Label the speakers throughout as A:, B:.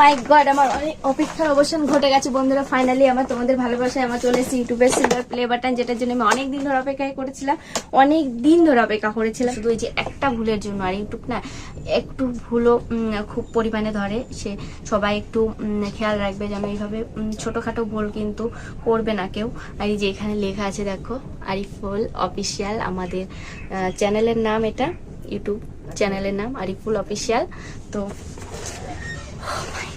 A: মাই god আমার অনেক অপেক্ষার অবসান ঘটে গেছে। বন্ধুরা ফাইনালি আমার তোমাদের ভালোবাসায় আমার চলে এসেছে ইউটিউবের সিলভার প্লে বাটন যেটার জন্য আমি অনেক দিন ধরে অপেক্ষা করেছিলাম। অনেক দিন ধরে অপেক্ষা করেছিলাম। শুধু যে একটা ভুলের জন্য, আর ইউটিউব না, একটু ভুলও খুব পরিমাণে ধরে। সে সবাই একটু খেয়াল রাখবে যেন এইভাবে ছোটোখাটো ভুল কিন্তু করবে না কেউ। আর এই যে এখানে লেখা আছে, দেখো, আরিফুল অফিসিয়াল আমাদের চ্যানেলের নাম এটা, ইউটিউব চ্যানেলের নাম, আরিফুল অফিসিয়াল তো Oh my god.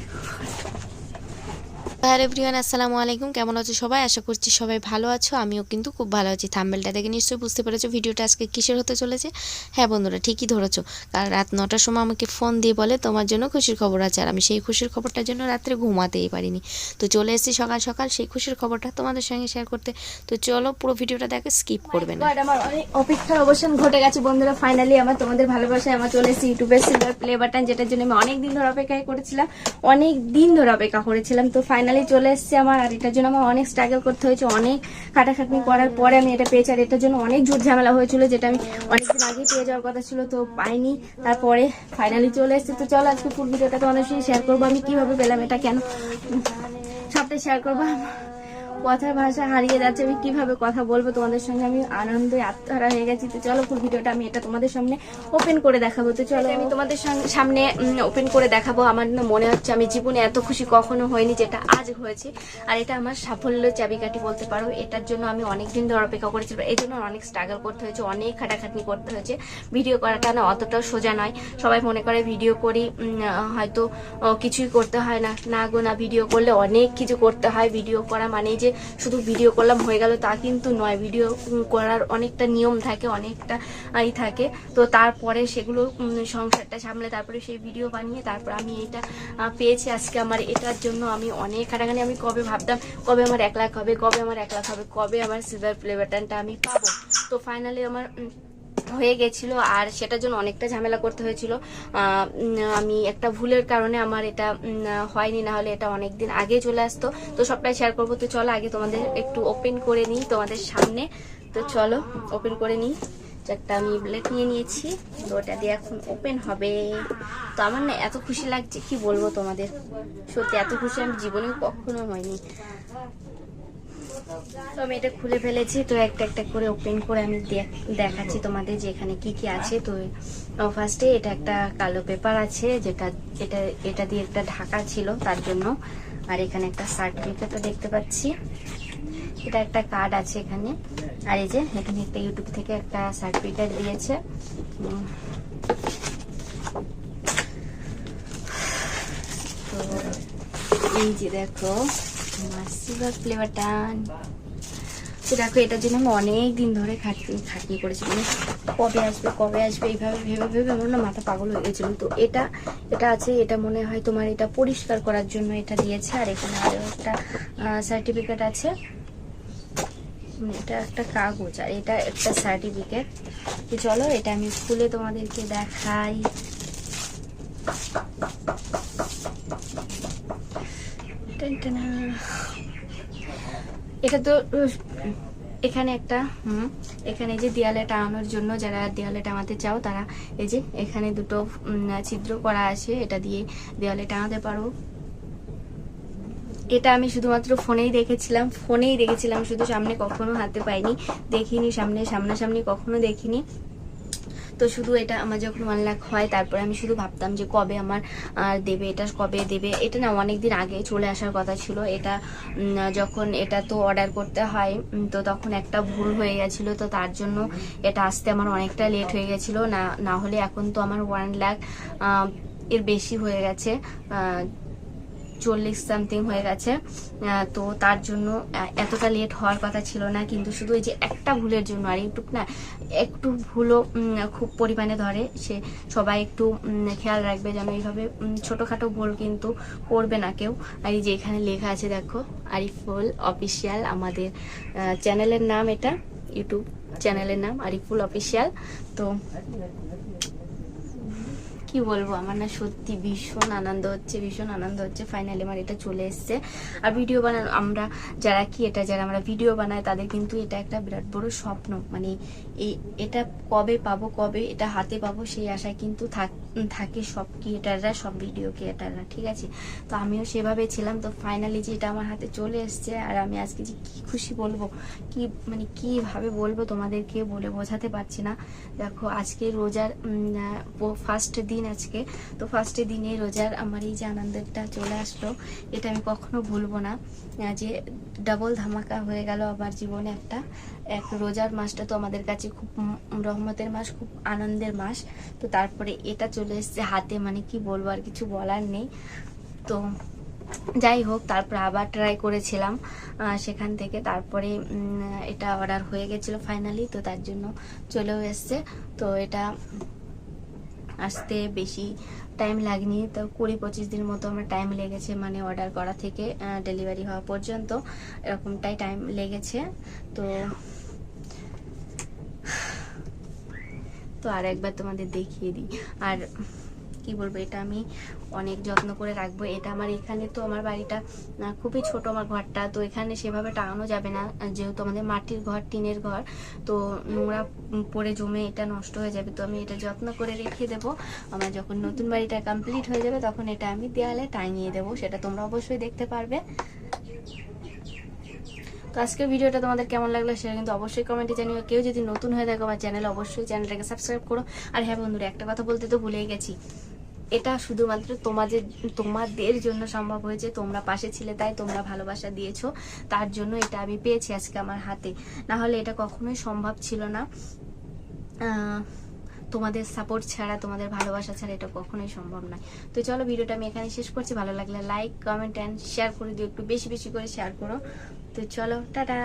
B: Hello everyone, আসসালামু আলাইকুম। কেমন আছো সবাই? আশা করছি সবাই ভালো আছো। আমিও কিন্তু খুব ভালো আছি। থাম্বেলটা দেখে নিশ্চয়ই বুঝতে পেরেছ ভিডিওটা আজকে কিসের হতে চলেছে? হ্যাঁ বন্ধুরা, ঠিকই ধরেছো। কারণ রাত নটার সময় আমাকে ফোন দিয়ে বলে, তোমার জন্য খুশির খবর আছে। আর আমি সেই খুশির খবরটার জন্য রাত্রে ঘুমাতেই পারিনি। তো চলে এসেছি সকাল সকাল সেই খুশির খবরটা তোমাদের সঙ্গে শেয়ার করতে। তো চলো পুরো ভিডিওটা দেখে স্কিপ করবে না।
A: আমার অনেক অপেক্ষার অবসান ঘটে গেছে বন্ধুরা। ফাইনালি আমার তোমাদের ভালোবাসায় আমার চলে এসেছে ইউটিউবের সিলভার প্লে বাটন যেটার জন্য আমি অনেক দিন ধরে অপেক্ষা করেছিলাম। অনেক দিন ধরে অপেক্ষা করেছিলাম। তো ফাইনালি চলে এসছে আমার, আর এটার জন্য আমার অনেক স্ট্রাগল করতে হয়েছে, অনেক খাটাখাটনি করার পরে আমি এটা পেয়েছি, আর এটার জন্য অনেক জোর ঝামেলা হয়েছিল, যেটা আমি অনেকদিন আগেই পেয়ে যাওয়ার কথা ছিল, তো পাইনি। তারপরে ফাইনালি চলে এসছে, তো চলো আজকে ফুল ভিডিওটা তোমাদের সঙ্গে শেয়ার করব, আমি কীভাবে পেলাম এটা, কেন? সবটাই শেয়ার করব। কথার ভাষা হারিয়ে যাচ্ছে, আমি কীভাবে কথা বলব তোমাদের সঙ্গে? আমি আনন্দে আত্মহারা হয়ে গেছি। তো চলো ফুল ভিডিওটা আমি এটা তোমাদের সামনে ওপেন করে দেখাবো। তো চলো, আমি তোমাদের সামনে ওপেন করে দেখাবো। আমার মনে হচ্ছে আমি জীবনে এত খুশি কখনো হয়নি যেটা আজ হয়েছে। আর এটা আমার সাফল্য চাবিকাঠি বলতে পারো। এটার জন্য আমি অনেক দিন ধরে অপেক্ষা করেছি। এই জন্য অনেক স্ট্রাগল করতে হয়েছে, অনেক খাটাখাটনি করতে হয়েছে। ভিডিও করাটা না অতটাও সোজা নয়। সবাই মনে করে ভিডিও করি হয়তো কিছুই করতে হয় না। না গো, না ভিডিও করলে অনেক কিছু করতে হয়। ভিডিও করা মানে যে শুধু ভিডিও করলাম, হয়ে গেল। তা কিন্তু নয় ভিডিও করার অনেকটা নিয়ম থাকে, অনেকটা ই থাকে। তো তারপরে সেগুলো সংসারটা সামলে তারপরে সেই ভিডিও বানিয়ে তারপর আমি এটা পেয়েছি আজকে আমার এটার জন্য। আমি অনেক খাটাখানি আমি কবে ভাবতাম, কবে আমার এক লাখ হবে, কবে আমার এক লাখ হবে, কবে আমার সিলভার প্লে বাটনটা আমি পাবো। তো ফাইনালি আমার হয়ে গেছিল আর সেটার জন্য অনেকটা ঝামেলা করতে হয়েছিল। আমি একটা ভুলের কারণে আমার এটা হয়নি, না হলে এটা অনেক দিন আগে চলে আসতো। তো সবটাই শেয়ার করব। তো চলো, আগে তোমাদের একটু ওপেন করে নিই তোমাদের সামনে। তো চলো ওপেন করে নিই। একটা আমি ব্লেড নিয়ে নিয়েছি। তো ওটা দিয়ে এখন ওপেন হবে। তো আমার না এত খুশি লাগছে, কি বলব তোমাদের? সত্যি এত খুশি আমি জীবনেও কখনো হয়নি তো আমি এটা খুলে ফেলেছি, তো একটা একটা করে ওপেন করে আমি দেখ- দেখাচ্ছি তোমাদের যে এখানে কি কি আছে। তো ফার্স্টে এটা একটা কালো পেপার আছে, যেটা এটা এটা দিয়ে একটা ঢাকা ছিল তার জন্য। আর এখানে একটা সার্টিফিকেটও দেখতে পাচ্ছি। এটা একটা কার্ড আছে এখানে। আর এই যে, এখানে একটা ইউটিউব থেকে একটা সার্টিফিকেট দিয়েছে। তো, এই যে দেখো মাসিবার ফ্লেভারটান তো দেখো, এটার জন্য আমি অনেক দিন ধরে খাটনি খাটনি করেছি। মানে কবে আসবে কবে আসবে, এইভাবে ভেবে ভেবে আমার না মাথা পাগল হয়ে গেছিল। তো এটা এটা আছে, এটা মনে হয় তোমার এটা পরিষ্কার করার জন্য এটা দিয়েছে। আর এখানে আরও একটা সার্টিফিকেট আছে। এটা একটা কাগজ, আর এটা একটা সার্টিফিকেট তো চলো, এটা আমি খুলে তোমাদেরকে দেখাই। এটা তো এখানে একটা, হুম, এখানে যে দেয়ালে টাঙানোর জন্য যারা দেয়ালে টাঙাতে চাও, তারা এই যে এখানে দুটো ছিদ্র করা আছে, এটা দিয়ে দেয়ালে টাঙাতে পারো। এটা আমি শুধুমাত্র ফোনেই দেখেছিলাম ফোনেই দেখেছিলাম, শুধু সামনে কখনো হাতে পাইনি, দেখিনি, সামনে সামনাসামনি কখনো দেখিনি। তো শুধু এটা আমার যখন ওয়ান লাখ হয়, তারপরে আমি শুধু ভাবতাম যে কবে আমার দেবে, এটা কবে দেবে? এটা না অনেক দিন আগে চলে আসার কথা ছিল। এটা যখন এটা তো অর্ডার করতে হয় তো তখন একটা ভুল হয়ে গেছিল, তো তার জন্য এটা আসতে আমার অনেকটা লেট হয়ে গেছিল। না না হলে এখন তো আমার ওয়ান লাখ এর বেশি হয়ে গেছে। চল্লিশ সামথিং হয়ে গেছে। তো তার জন্য এতটা লেট হওয়ার কথা ছিল না, কিন্তু শুধু এই যে একটা ভুলের জন্য, আর একটু না, একটু ভুলও খুব পরিমাণে ধরে। সে সবাই একটু খেয়াল রাখবে যেন এইভাবে ছোটোখাটো ভুল কিন্তু করবে না কেউ। আর এই যে এখানে লেখা আছে, দেখো, আরিফুল অফিসিয়াল আমাদের চ্যানেলের নাম এটা ইউটিউব চ্যানেলের নাম, আরিফুল অফিসিয়াল তো কি বলব? আমার না সত্যি ভীষণ আনন্দ হচ্ছে, ভীষণ আনন্দ হচ্ছে। ফাইনালি আমার এটা চলে এসছে। আর ভিডিও বানানো, আমরা যারা কি এটা, যারা আমরা ভিডিও বানাই, তাদের কিন্তু এটা একটা বিরাট বড় স্বপ্ন। মানে এই এটা কবে পাবো, কবে এটা হাতে পাবো, সেই আশায় কিন্তু থাক সব ক্রিয়েটাররা সব ভিডিও ক্রিয়েটাররা ঠিক আছে? তো আমিও সেভাবে ছিলাম। তো ফাইনালি যে এটা আমার হাতে চলে এসছে, আর আমি আজকে যে কি খুশি বলব, কি মানে কীভাবে বলব তোমাদেরকে বলে বোঝাতে পারছি না। দেখো, আজকে রোজার ফার্স্ট দিন আজকে। তো ফার্স্টে দিনে রোজার আমার এই যে আনন্দটা চলে আসলো, এটা আমি কখনো ভুলবো না। যে ডাবল ধামাকা হয়ে গেল আমার জীবনে একটা। এক রোজার মাসটা তো আমাদের কাছে খুব রহমতের মাস, খুব আনন্দের মাস। তো তারপরে এটা চলে এসছে হাতে মানে কি বলব, আর কিছু বলার নেই। তো যাই হোক, তারপর আবার ট্রাই করেছিলাম সেখান থেকে। তারপরে এটা অর্ডার হয়ে গেছিল ফাইনালি তো তার জন্য চলেও এসছে। তো এটা আসতে বেশি টাইম লাগেনি। তো কুড়ি পঁচিশ দিন মতো আমার টাইম লেগেছে মানে অর্ডার করা থেকে ডেলিভারি হওয়া পর্যন্ত এরকমটাই টাইম লেগেছে। তো তো আর একবার তোমাদের দেখিয়ে দিই। আর কি বলব, এটা আমি অনেক যত্ন করে রাখব। এটা আমার এখানে তো আমার বাড়িটা খুবই ছোট আমার ঘরটা, তো এখানে সেভাবে টাঙানো যাবে না, যেহেতু আমাদের মাটির ঘর, টিনের ঘর, তো নোংরা পড়ে জমে এটা নষ্ট হয়ে যাবে। তো আমি এটা যত্ন করে রেখে দেব। আমার যখন নতুন বাড়িটা কমপ্লিট হয়ে যাবে, তখন এটা আমি দেয়ালে টাঙিয়ে দেবো, সেটা তোমরা অবশ্যই দেখতে পারবে। তো আজকের ভিডিওটা তোমাদের কেমন লাগল সেটা কিন্তু অবশ্যই কমেন্টে জানিও। কেউ যদি নতুন হয়ে থাকো আমার চ্যানেল অবশ্যই চ্যানেলটাকে সাবস্ক্রাইব করো। আর হ্যাঁ বন্ধুরা, একটা কথা বলতে তো ভুলেই গেছি। এটা শুধুমাত্র তোমাদের তোমাদের জন্য সম্ভব হয়েছে। তোমরা পাশে ছিলে তাই তোমরা ভালোবাসা দিয়েছ। তার জন্য এটা আমি পেয়েছি আজকে আমার হাতে। না হলে এটা কখনোই সম্ভব ছিল না। তোমাদের সাপোর্ট ছাড়া, তোমাদের ভালোবাসা ছাড়া এটা কখনোই সম্ভব নয়। তো চলো ভিডিওটা আমি এখানে শেষ করছি। ভালো লাগলে লাইক কমেন্ট অ্যান্ড শেয়ার করে দিও। একটু বেশি বেশি করে শেয়ার করো। তো চলো, টাটা!